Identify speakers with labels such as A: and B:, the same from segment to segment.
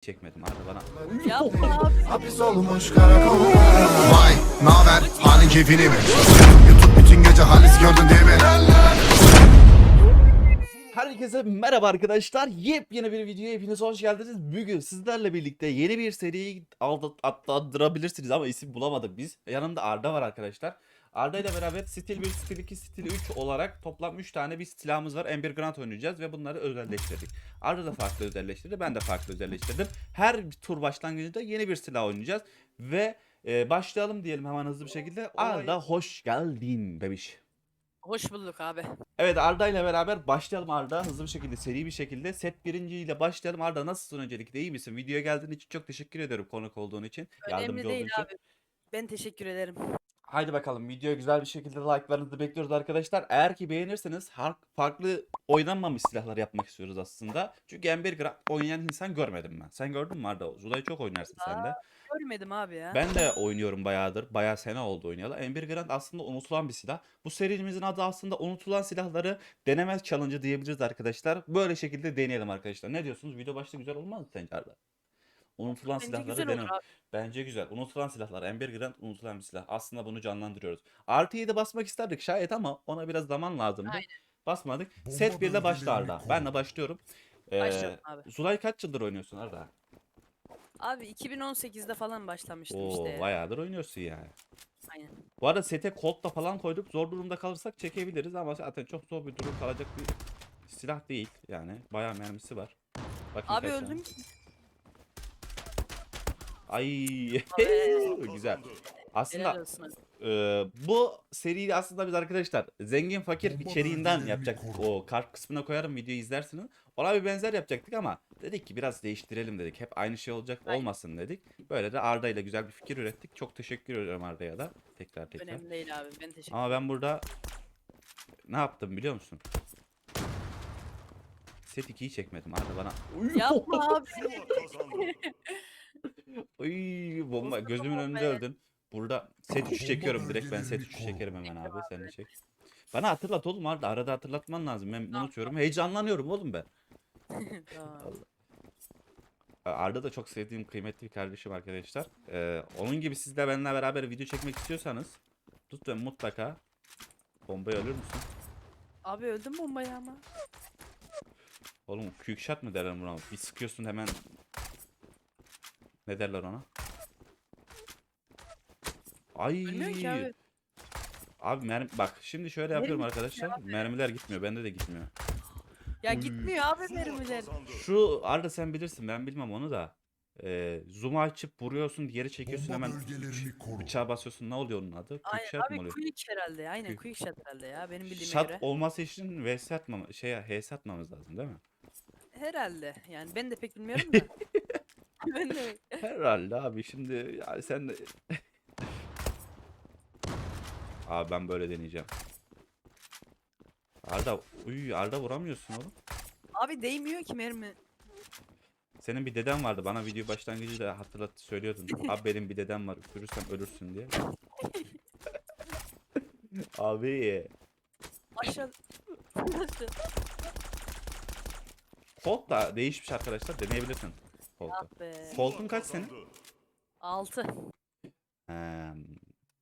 A: çekmedim Arda bana.
B: Hapis olmuş karakollar Vay naber halin keyfini mi? YouTube bütün gece halis gördün değil mi?
A: Herkese merhaba arkadaşlar. Yepyeni bir videoya hepiniz hoş geldiniz. Bugün sizlerle birlikte yeni bir seriyi atlandırabilirsiniz ama isim bulamadık biz. Yanımda Arda var arkadaşlar. Arda ile beraber stil 1, stil 2, stil 3 olarak toplam 3 tane bir silahımız var. Ember Grant oynayacağız ve bunları özelleştirdik. Arda da farklı özelleştirdi, ben de farklı özelleştirdim. Her tur başlangıcında yeni bir silah oynayacağız ve e, başlayalım diyelim hemen hızlı bir şekilde. Arda hoş geldin bebiş.
C: Hoş bulduk abi.
A: Evet Arda ile beraber başlayalım Arda. Hızlı bir şekilde, seri bir şekilde. Set birinciyle başlayalım. Arda nasılsın öncelikle? iyi misin? Videoya geldiğin için çok teşekkür ederim konuk olduğun için. Yardımcı
C: Önemli
A: olduğun
C: değil
A: için.
C: abi. Ben teşekkür ederim.
A: Haydi bakalım videoya güzel bir şekilde like'larınızı bekliyoruz arkadaşlar. Eğer ki beğenirseniz farklı oynanmamış silahlar yapmak istiyoruz aslında. Çünkü Ember Grant oynayan insan görmedim ben. Sen gördün mü Arda? Zula'yı çok oynarsın sen de.
C: Görmedim abi ya.
A: Ben de oynuyorum bayağıdır. Bayağı sene oldu oynayalı. Ember Grant aslında unutulan bir silah. Bu serimizin adı aslında unutulan silahları deneme challenge diyebiliriz arkadaşlar. Böyle şekilde deneyelim arkadaşlar. Ne diyorsunuz? Video başta güzel olmaz mı sence Arda? Unutulan
C: Bence
A: silahları
C: güzel abi.
A: Bence güzel. Unutulan silahlar. Ember Grant unutulan bir silah. Aslında bunu canlandırıyoruz. Artı 7 basmak isterdik şayet ama ona biraz zaman lazımdı.
C: Aynen.
A: Basmadık.
B: Bomba
A: Set 1 ile başla
B: bölgelerini
A: Arda.
B: koru.
A: Başlıyorum. Ee,
C: Başlayalım abi.
A: Zulay kaç yıldır oynuyorsun Arda?
C: Abi 2018'de falan başlamıştım
A: Oo,
C: işte. ya.
A: bayağıdır oynuyorsun yani.
C: Aynen.
A: Bu arada sete Colt'la falan koyduk. Zor durumda kalırsak çekebiliriz ama zaten çok zor bir durum kalacak bir silah değil. Yani bayağı mermisi var. Bakayım
C: Abi
A: kaç tane.
C: öldüm.
A: Ay güzel. Aslında e, bu seriyi aslında biz arkadaşlar zengin fakir içeriğinden
B: bölgelerini
A: yapacak.
B: koru.
A: O kart kısmına koyarım videoyu izlersiniz. Ona bir benzer yapacaktık ama dedik ki biraz değiştirelim dedik. Hep aynı şey olacak
C: Aynen.
A: olmasın dedik. Böyle de Arda ile güzel bir fikir ürettik. Çok teşekkür ederim Arda'ya da. Tekrar tekrar.
C: Önemli değil abi. Ben teşekkür
A: Ama ben burada ne yaptım biliyor musun? Set 2'yi çekmedim Arda bana.
C: Yapma abi.
A: Uy bomba
C: Olsun
A: gözümün önünde öldün. Burada set 3 çekiyorum direkt ben set 3
B: bölgelerini
A: çekerim hemen abi sen de çek. Bana hatırlat oğlum Arda arada hatırlatman lazım ben unutuyorum heyecanlanıyorum oğlum ben.
C: Tamam.
A: Arda da çok sevdiğim kıymetli bir kardeşim arkadaşlar. Ee, onun gibi siz de benimle beraber video çekmek istiyorsanız lütfen mutlaka bombayı ölür müsün?
C: Abi öldüm bombaya ama.
A: Oğlum quick shot mı derler buna? Bir sıkıyorsun hemen ne derler ona? Ay.
C: Ölmüyor ki abi.
A: Abi mermi bak şimdi şöyle yapıyorum
C: Mermi
A: arkadaşlar. Mermiler gitmiyor. Bende de gitmiyor.
C: Ya gitmiyor abi mermiler.
A: Şu Arda sen bilirsin ben bilmem onu da. Ee, zoom açıp vuruyorsun, geri çekiyorsun
B: Bomba
A: hemen
B: bölgelerini koru.
A: bıçağa basıyorsun. Ne oluyor onun adı? Quick shot
C: abi
A: mı oluyor?
C: quick herhalde. Aynen
A: Quick-
C: quick shot herhalde ya. Benim bildiğime
A: Shot
C: göre.
A: olması için VS atmam, şeye HS atmamız lazım değil mi?
C: Herhalde. Yani ben de pek bilmiyorum da. ben de
A: Herhalde abi şimdi yani sen de... abi ben böyle deneyeceğim. Arda, uy Arda vuramıyorsun oğlum.
C: Abi değmiyor ki mermi.
A: Senin bir deden vardı bana video başlangıcıyla hatırlat söylüyordun. Abi benim bir dedem var üfürürsem ölürsün diye. Abi
C: Aşağı.
A: Colt da değişmiş arkadaşlar deneyebilirsin Colt'u.
C: Ah be.
A: Kaç senin?
C: 6.
A: He,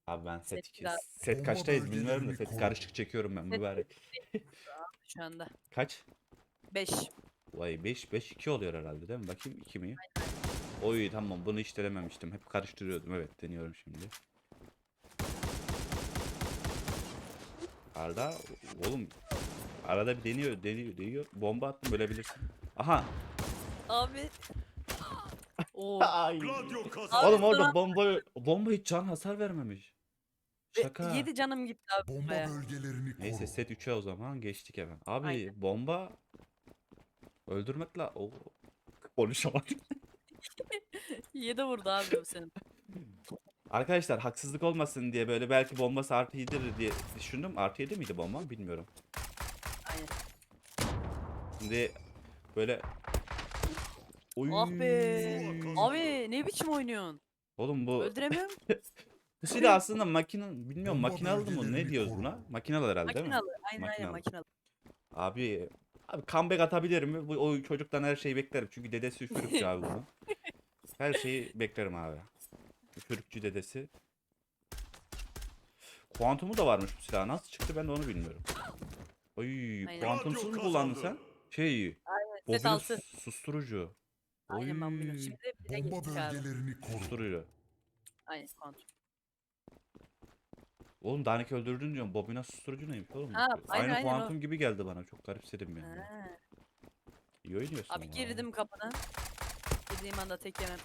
A: abi ben set
C: Set
A: 2.
C: biraz-
A: Set kaçtayız bilmiyorum da set karışık çekiyorum ben mübarek.
C: Şu anda.
A: Kaç?
C: 5.
A: Vay 5 5 2 oluyor herhalde değil mi? Bakayım 2 mi? Oy tamam bunu hiç denememiştim. Hep karıştırıyordum. Evet deniyorum şimdi. Arda oğlum arada bir deniyor deniyor deniyor. Bomba attım bölebilirsin. Aha.
C: Abi. Oo.
A: Ay. Oğlum orada bomba bomba hiç can hasar vermemiş. Şaka.
C: 7 canım gitti abi.
B: Bomba
C: Baya.
B: bölgelerini koru.
A: Neyse set 3'e o zaman geçtik hemen. Abi
C: Aynen.
A: bomba öldürmekle o konuşamadım.
C: 7 vurdu abi bu senin.
A: Arkadaşlar haksızlık olmasın diye böyle belki bombası artı 7'dir diye düşündüm. Artı 7 miydi bomba bilmiyorum.
C: Aynen.
A: Şimdi böyle Oy.
C: Ah be. Abi ne biçim oynuyorsun?
A: Oğlum bu
C: Öldüremiyorum.
A: bu silah aslında makine bilmiyorum makinalı mı ne diyoruz buna? Makinalı herhalde değil mi?
C: makinalı. Aynen aynen makinalı.
A: Abi Abi comeback atabilir mi? Bu o çocuktan her şeyi beklerim. Çünkü dedesi üfürükçü abi bunun. Her şeyi beklerim abi. Üfürükçü dedesi. Kuantumu da varmış bu silah. Nasıl çıktı ben de onu bilmiyorum. Oy,
C: Aynen.
A: kuantumsuz mu kullandın sen? Şey,
C: set
A: bobina
C: altı.
A: sus- susturucu.
C: Aynen ben bunu. Şimdi bir de
B: Bomba
C: abi.
B: bölgelerini koru.
A: Susturucu.
C: Aynen kuantum.
A: Oğlum Danik öldürdün diyorum. Bobina susturucu neymiş oğlum?
C: Ha, aynen,
A: Aynı
C: aynen o.
A: kuantum gibi geldi bana. Çok garipsedim yani.
C: Ha.
A: İyi oynuyorsun
C: Abi
A: ama.
C: girdim kapına. Girdiğim anda tek yemem.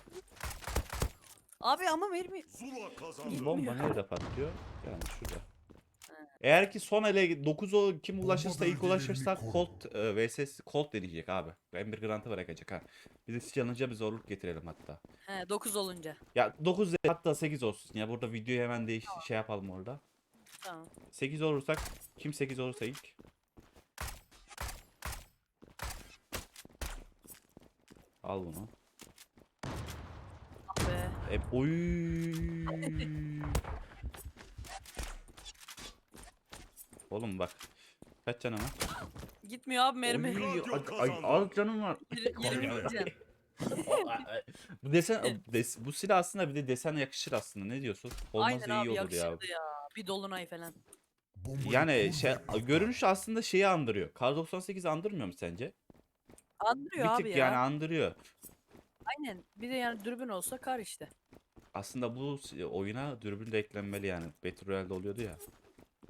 C: Abi ama mermi.
D: Zula kazandı.
A: Bomba nerede patlıyor? Yani şurada. Eğer ki son ele 9 o kim ulaşırsa ilk ulaşırsa. Colt e, vs Colt deneyecek abi. Ember Grant'ı bırakacak ha. Biz de challenge'a bir zorluk getirelim hatta.
C: He 9 olunca.
A: Ya 9 değil, hatta 8 olsun ya. Burada videoyu hemen değiş şey yapalım orada.
C: Tamam.
A: 8 olursak kim 8 olursa ilk. Al bunu.
C: Ah be.
A: E, oy. Oğlum bak. Kaç canım var?
C: Gitmiyor abi mermi.
A: Oy, ay, ay, az canım var.
C: Yirmi- yirmi can.
A: bu desen des- bu silah aslında bir de desen yakışır aslında. Ne diyorsun? Olmazsa
C: Aynen
A: iyi
C: abi
A: olur ya.
C: ya. Bir dolunay falan.
A: Yani şey görünüş aslında şeyi andırıyor. Kar 98 andırmıyor mu sence?
C: Andırıyor
A: bir
C: abi
A: tık
C: ya.
A: yani andırıyor.
C: Aynen. Bir de yani dürbün olsa kar işte.
A: Aslında bu oyuna dürbün de eklenmeli yani. Battle Royale'de oluyordu ya.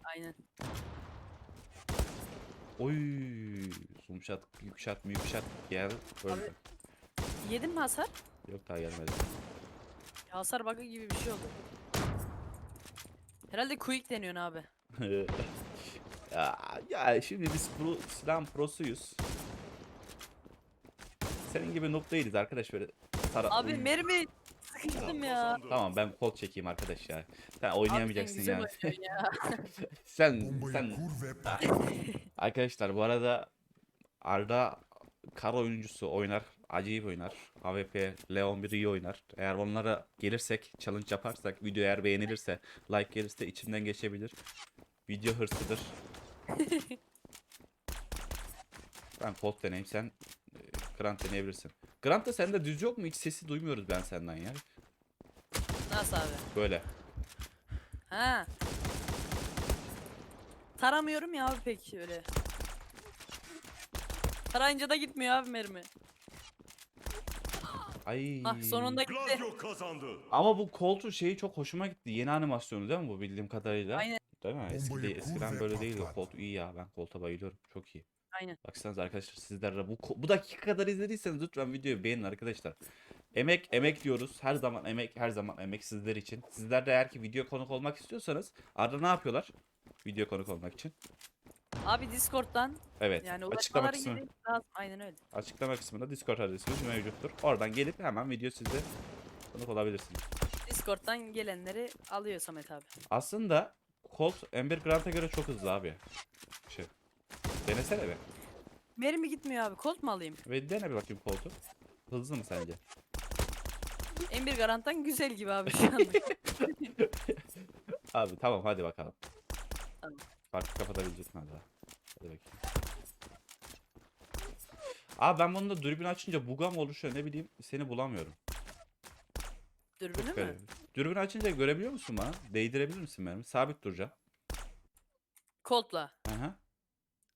C: Aynen.
A: Oy, zoom shot, yük shot, mük shot gel. Öldü.
C: Yedin mi hasar?
A: Yok daha gelmedi.
C: Hasar bug'ı gibi bir şey oldu. Herhalde quick deniyorsun abi.
A: ya, ya şimdi biz pro, silahın prosuyuz. Senin gibi noob değiliz arkadaş böyle. Sara...
C: Abi mermi sıkıştım ya.
A: Tamam ben kol çekeyim arkadaş ya. Sen
C: Abi
A: oynayamayacaksın
C: güzel
A: yani.
C: oynuyorsun ya.
A: sen
B: Bombayı
A: sen
B: kur ve patlat.
A: arkadaşlar bu arada Arda kar oyuncusu oynar. Acayip oynar. AWP, Leon 1 iyi oynar. Eğer onlara gelirsek, challenge yaparsak, video eğer beğenilirse, like gelirse içimden geçebilir. Video hırsıdır. ben Colt deneyim, sen e, Grant deneyebilirsin. Grant'ta sende düz yok mu? Hiç sesi duymuyoruz ben senden ya.
C: Nasıl abi?
A: Böyle.
C: Ha. Taramıyorum ya abi pek öyle. Tarayınca da gitmiyor abi mermi.
A: Ay.
C: Ah sonunda gitti.
D: Gladio kazandı.
A: Ama bu Colt'un şeyi çok hoşuma gitti. Yeni animasyonu değil mi bu bildiğim kadarıyla?
C: Aynen.
A: Değil mi? Eski
B: Bombayı kur
A: eskiden
B: ve
A: böyle değildi.
B: patlat.
A: Colt iyi ya. Ben Colt'a bayılıyorum. Çok iyi.
C: Aynen.
A: Baksanıza arkadaşlar sizler de bu ko- bu dakika kadar izlediyseniz lütfen videoyu beğenin arkadaşlar. Emek emek diyoruz. Her zaman emek her zaman emek sizler için. Sizler de eğer ki video konuk olmak istiyorsanız Arda ne yapıyorlar? Video konuk olmak için.
C: Abi Discord'dan
A: Evet.
C: yani
A: açıklama
C: ulaşmaları
A: kısmı
C: gerek lazım. Aynen öyle.
A: açıklama kısmında Discord adresimiz mevcuttur. Oradan gelip hemen video sizde konuk olabilirsiniz.
C: Discord'dan gelenleri alıyor Samet abi.
A: Aslında Colt Ember Grant'a göre çok hızlı abi. Şey. Denesene be.
C: Mermi gitmiyor abi. Colt mu alayım?
A: Ve dene bir bakayım Colt'u. Hızlı mı sence?
C: M1 Garant'tan güzel gibi abi şu anda.
A: Abi tamam hadi bakalım.
C: Tamam.
A: Farkı kapatabilecek mi hadi. Hadi bakayım. Abi ben bunu da dürbün açınca buga mı oluşuyor ne bileyim seni bulamıyorum.
C: Dürbünü mü?
A: Garip. Dürbün açınca görebiliyor musun bana? Değdirebilir misin benim? Sabit duracağım.
C: Colt'la.
A: Aha.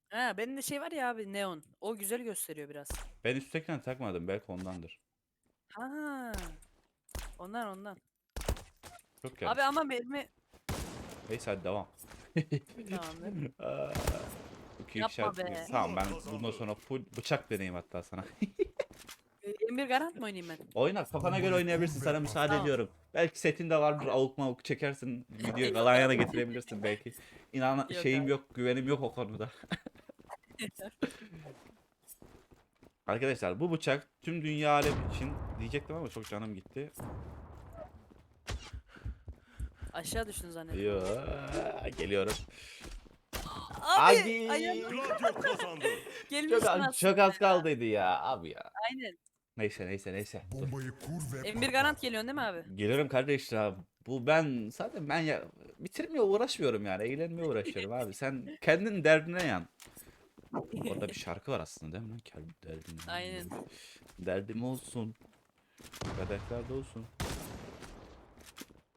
C: Ha benim de şey var ya abi neon. O güzel gösteriyor biraz.
A: Ben üsttekini takmadım belki ondandır.
C: Ha. Ondan ondan.
A: Çok geldi.
C: Abi ama mermi
A: Neyse hadi devam. Aa, iyi
C: Yapma
A: işaret-
C: be.
A: Tamam ben bundan sonra full bıçak deneyim hatta sana.
C: Ee, M1 Garant mı oynayayım ben?
A: Oyna kafana göre oynayabilirsin sana müsaade
C: Tamam.
A: ediyorum. Belki setinde vardır avuk mavuk çekersin video Galanya'na getirebilirsin belki. İnan
C: Yok
A: şeyim
C: abi.
A: yok güvenim yok o konuda. Arkadaşlar bu bıçak tüm dünya alem için diyecektim ama çok canım gitti.
C: Aşağı düştün zannediyorum.
A: Yo, geliyorum.
C: Abi
A: Hadi.
C: ayağım
D: Gladio kazandı.
C: gelmişsin
A: Çok az, çok az
C: ya.
A: kaldıydı ya abi ya.
C: Aynen.
A: Neyse neyse neyse. Dur.
B: Bombayı kur ve
C: M1 Garant geliyorsun değil mi abi?
A: Gelirim kardeş ya. Bu ben zaten ben ya bitirmeye uğraşmıyorum yani. Eğlenmeye uğraşıyorum abi. Sen kendin derdine yan. Orada bir şarkı var aslında değil mi lan? Kendi derdim.
C: Aynen.
A: Derdim olsun. Kadehlerde olsun.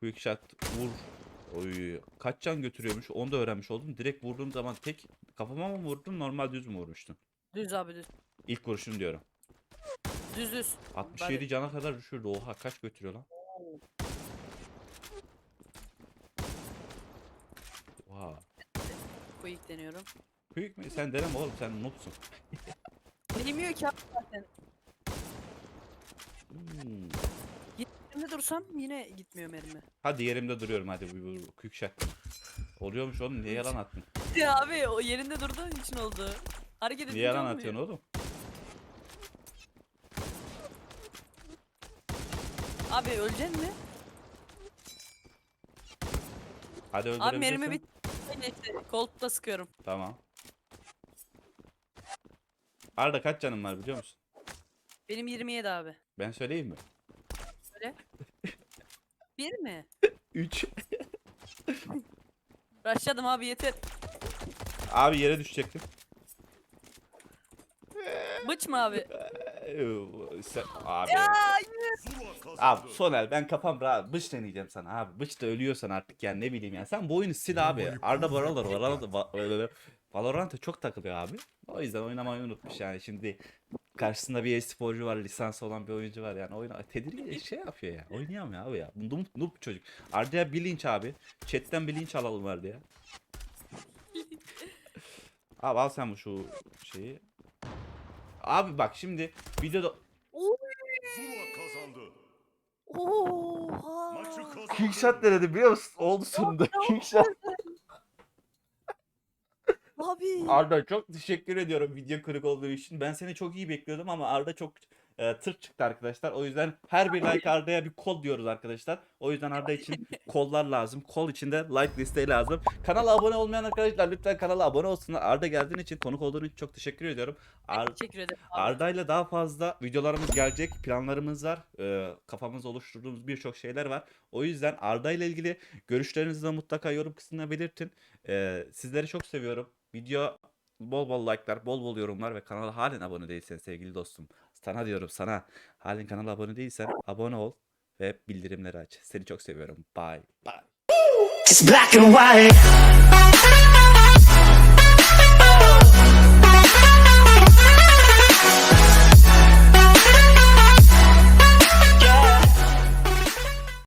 A: Quick shot vur. Oy. Kaç can götürüyormuş onu da öğrenmiş oldum. Direkt vurduğum zaman tek kafama mı vurdun normal düz mü vurmuştun?
C: Düz abi düz.
A: İlk vuruşun diyorum.
C: Düz düz.
A: 67 cana kadar düşürdü. Oha kaç götürüyor lan? Oha.
C: Quick deniyorum.
A: Quick mi? Sen deneme oğlum sen noobsun.
C: Değmiyor ki abi zaten.
A: Hmm.
C: Yerimde dursam yine gitmiyor mermi.
A: Hadi yerimde duruyorum hadi bu, bu, quick shot. Oluyormuş oğlum niye yalan attın?
C: Ya abi o yerinde durduğun için oldu. Hareket edince
A: Niye yalan
C: olmuyor.
A: atıyorsun oğlum?
C: Abi öleceksin mi?
A: Hadi
C: Abi
A: öldürebilirsin.
C: mermi bit. Neyse koltukta sıkıyorum.
A: Tamam. Arda kaç canın var biliyor musun?
C: Benim 27 abi.
A: Ben söyleyeyim mi?
C: Bir mi?
A: 3.
C: Rushladım abi yeter.
A: Abi yere düşecektim.
C: Bıç mı abi?
A: Ee, Sen, abi.
C: Ya.
A: Abi Soner ben kafam rahat. Bıç deneyeceğim sana abi. Bıç da ölüyorsan artık yani ne bileyim yani. Sen bu oyunu sil abi. Arda Varalar Valorant, Valorant'a çok takılıyor abi. O yüzden oynamayı unutmuş yani. Şimdi karşısında bir e-sporcu var, lisansı olan bir oyuncu var yani. Oyuna tedirgin şey yapıyor ya. Oynayamıyor abi ya. Noob, noob çocuk. Arda'ya bir linç abi. Chatten bir linç alalım vardı ya. Abi al sen bu şu şeyi. Abi bak şimdi videoda.
C: Oha.
D: Maçı kazandı.
A: Kickshot denedi biliyor musun? Oldu sonunda. Kickshot.
C: Abi.
A: Arda çok teşekkür ediyorum video kırık olduğu için. Ben seni çok iyi bekliyordum ama Arda çok e, tırt çıktı arkadaşlar. O yüzden her bir like Arda'ya bir kol diyoruz arkadaşlar. O yüzden Arda için kollar lazım. Kol için de like desteği lazım. Kanala abone olmayan arkadaşlar lütfen kanala abone olsunlar. Arda geldiğin için, konuk olduğun için çok teşekkür ediyorum. Ar-
C: Teşekkür ederim abi.
A: Arda ile daha fazla videolarımız gelecek. Planlarımız var. Ee, kafamızda oluşturduğumuz birçok şeyler var. O yüzden Arda ile ilgili görüşlerinizi de mutlaka yorum kısmına belirtin. Ee, sizleri çok seviyorum. Video bol bol like'lar, bol bol yorumlar ve kanala halen abone değilsen sevgili dostum. Sana diyorum sana. Halen kanala abone değilsen abone ol ve bildirimleri aç. Seni çok seviyorum. Bye. Bye.
E: It's black and white.